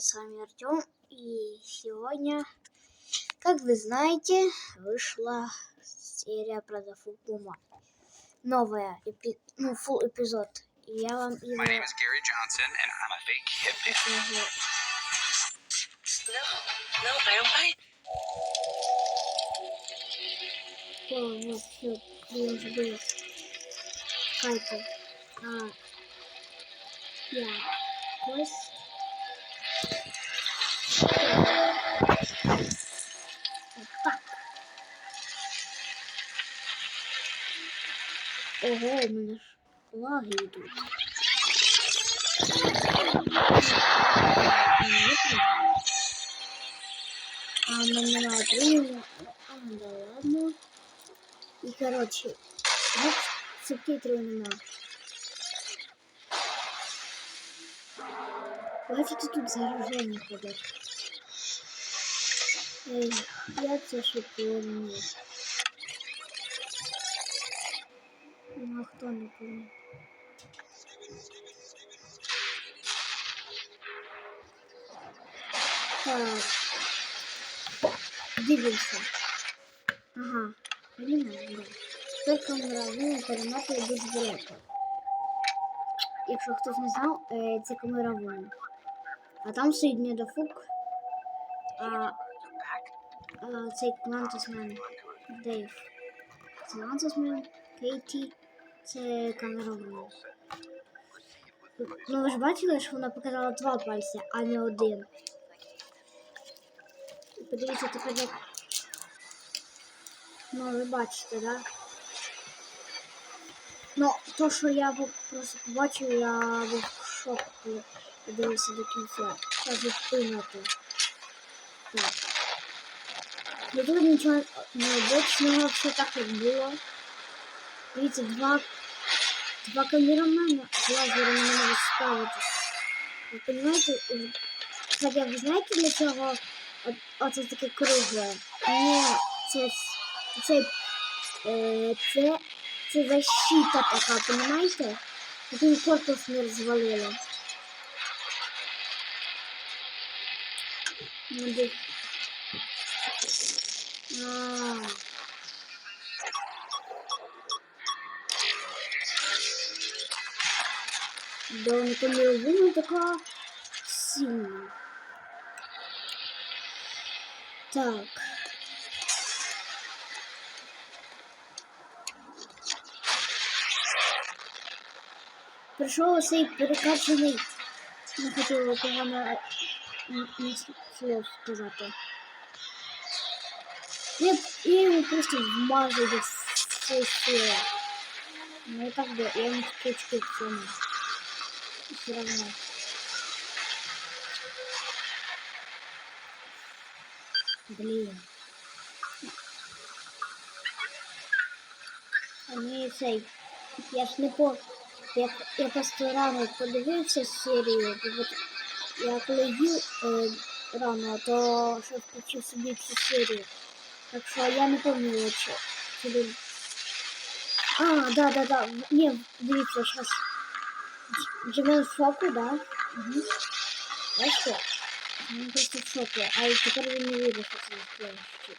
привет, с вами Артем. И сегодня, как вы знаете, вышла серия про Зафукума. Новая, эпи- ну, full эпизод. И я вам его My name is Gary Johnson, and I'm a hypnotist. покажу. No, no, I don't bite. О, вот, все, я забыл. Скайпе. А, я. Квест. Ого, у мене ж лаги йдуть. А в мене немає. А, да ладно. І коротше, от субтитрів нема. Бачите, тут зараження ходять. Ей, я це ще. А хто не помню? Так. Дивимося. Ага. Блін, да. Тепер камера вона перематує дуже далеко. Якщо хтось не знав, е, це камера вон. А там стоїть недофук. А, а цей Лантисмен Дейв. Це Лантисмен, Кейті, це камера. Ну ви ж бачили, що вона показала два пальця, а не один. Подивіться тепер як. Ну, ви бачите, да? Ну, то, що я просто побачив, я був в шоку, дивився до кінця. Це зупинити. Так. Ну тут нічого необычного, все так як було. Дивіться, два, два камерамена лазером не можуть ставитись. Ви розумієте? Хоча ви знаєте, для чого от- оце таке кругле? Ні, це, це, е, це, це защита така, понимаєте? Такий корпус не розвалили. Ну, де- А. Да, он камеровина така сильна. Так. Прийшов цей перекачаний, не хотіла погано слов сказати. Я, я йому просто вмазав до сили. Ну так би, я йому в цьому. Все равно. Блін. А ні, цей. Я ж не по. Я, я просто рано подивився серію. бо от Я коли їв е, рано, то ще включив собі цю серію. Так що я не пам'ятаю, що сюди. А, да, да, да. Ні, дивіться, зараз. Джимен в шоку, да? Угу. Бачите? Він просто в шоку. А і тепер він не що це настоящий.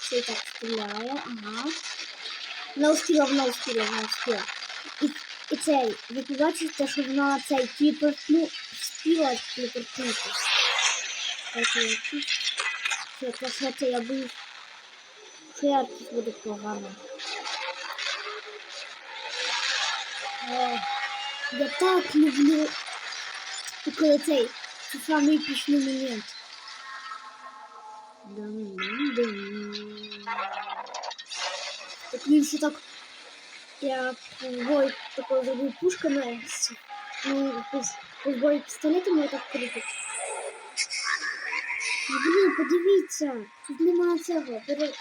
Цей так стріляє, ага. Не успів, не успів, не успів. І, і цей, ви побачите, що вона цей телепортну, вспіла телепортнути. Кстати, який. Це я боюсь, що яркість буде погано. Е, Я так люблю, коли цей, це самий епічний момент. Дам-дам-дам. Так він все так, я бой такой зробив пушками, ну, бой пістолетами я так крутить. Ну, Блін, подивіться, тут немає цього, пере...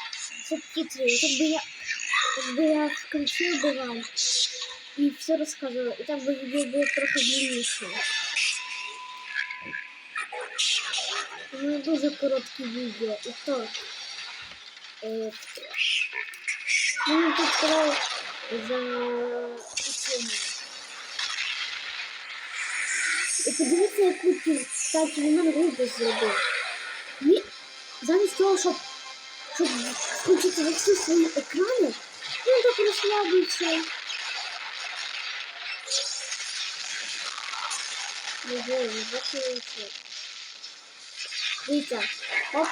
субтитрів. Так би я, так би я включив би вам і все розказував, і так би відео було трохи длинніше. У мене дуже короткі відео, і то. Е, ну, тут сказав за цим. І подивіться, яку кількість кстати, він нам глупость зробив. Він, замість того, щоб, щоб включити всі свої екрани, він так розслабився. Ого, це? Дивіться, оп,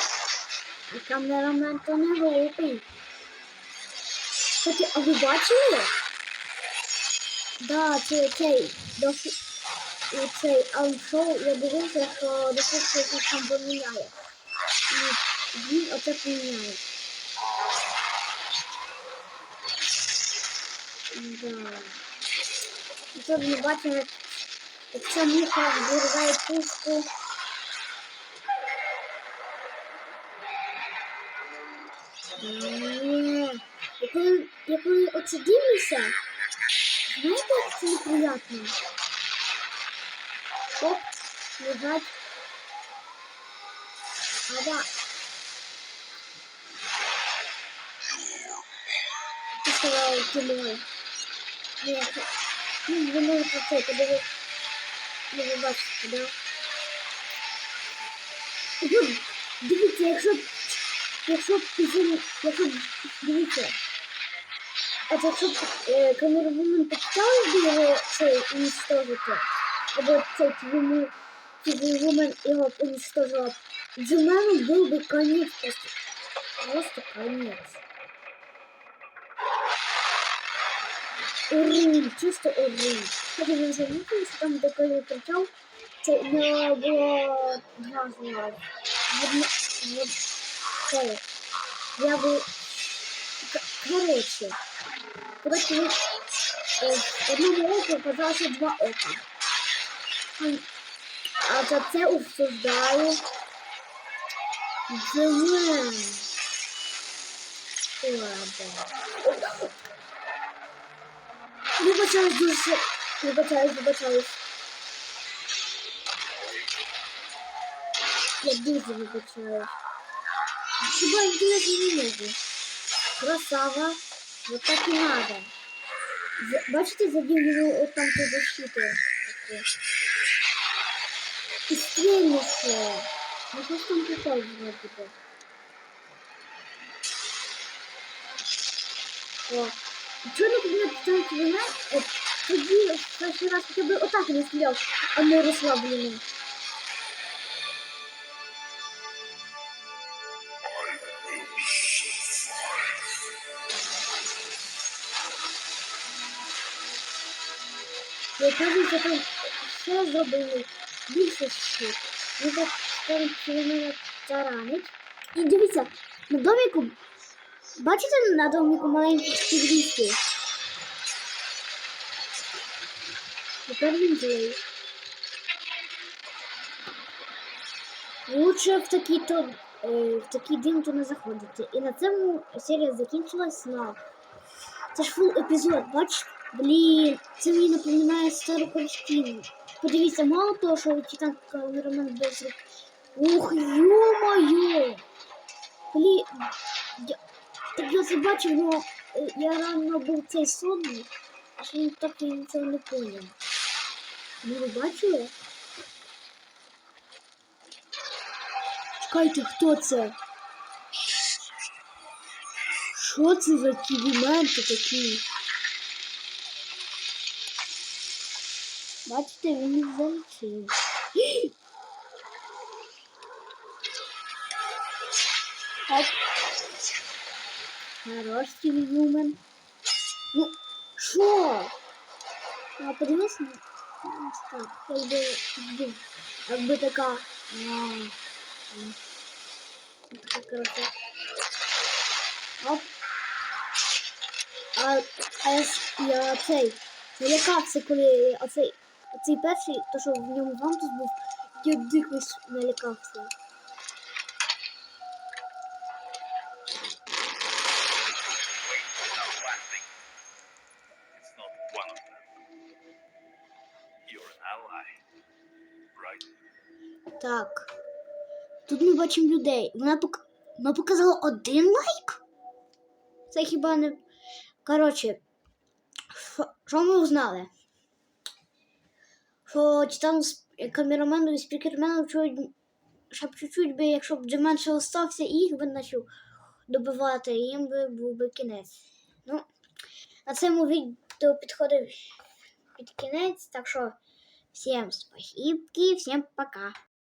і камерамен то не глупий. Кстати, а ви бачили? Да, це цей, дофі... і цей аудшоу, я дивився, що дофіг щось там поміняє. І він оце поміняє. Да. І тут ми бачимо, як, як ця муха вирізає пушку. Я коли, я коли оце дивлюся, знаєте, як це неприятно? Оп, лежать. Ада. Ти сказала кіно. Ні, ну, ви можете це подивитися. Ну, ви бачите, да? І от, Дивіться, якщо якщо пізніше, якщо дивіться, а якщо е, камеровумен почав би його цей уничтожити, або цей твому твому його уничтожила, для мене був би конець просто. Просто конець. Урин, чисто урин. Хотя ви замітили, там де коли це в нього було два зла. Це, я би, к- коротше, коротше, ви, е, в одному оку оказалося два ока. А за це обсуждаю Джемен. Ладно. Вибачаюсь дуже. Вибачаюсь, вибачаюсь. Я дуже вибачаюсь. Хіба я дуже не можу. Красава. Вот так и надо. За- Бачите, задів його от там ту защиту. таку. І стрільніше. Ну що ж там прикол зробити? О. Чого не підняти там кілометр? Тоді перший раз хоча б отак не стріляв, а не розслаблено. Я кажу, що там все зробили більше ще. Ми так скоро кілометр таранить. І дивіться, на доміку, бачите на доміку маленькі співлісті? Тепер. Лучше в такий то е, в такий дим то не заходити. І на цьому серія закінчилась на. Це ж фул епізод, бач? Блін, це мені напоминає стару картину. Подивіться, мало того, що Титан камерамен без. Ух, ё-моё! Блін, я, так я це бачив, но е, я рано був цей сонний, а що він так і нічого не поняв. Ну, ви бачили? Чекайте, хто це? Що це за ківіменти такі? Бачите, він їх залишив. Оп. Хорош ківімен. Ну, що? А подивись на так, якби, якби, така, така краса. Оп. А, а я, я цей, коли оцей, оцей перший, то що в ньому вантус був, я дико с- налякався. Так. Тут ми бачимо людей. Вона, пок... Вона показала один лайк? Це хіба не. Коротше, що- ми узнали? Що Титан, камерамену і спікермену чуть, щоб чуть-чуть би, якщо б Джемен ще остався їх би почав добивати, їм би був би кінець. Ну, на цьому відео підходив під кінець, так що всім спасибо, всім пока.